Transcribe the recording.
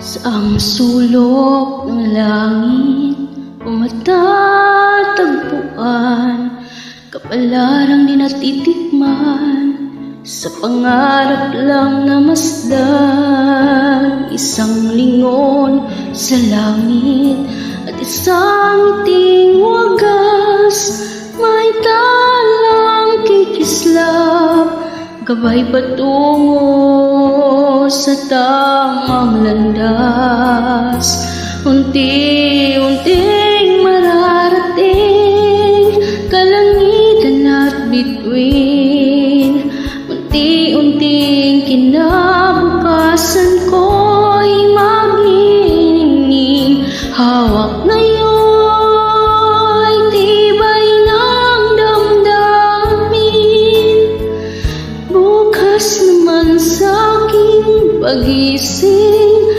Sa ang sulok ng langit Umatatagpuan Kapalarang di natitikman Sa pangarap lang na masdan. Isang lingon sa langit At isang ting wagas May talang kikislap Gabay patungo sa tamang landas Unti-unting mararating Kalangitan at bituin. Unti-unting kinabukasan ko'y magniningning Hawak pagising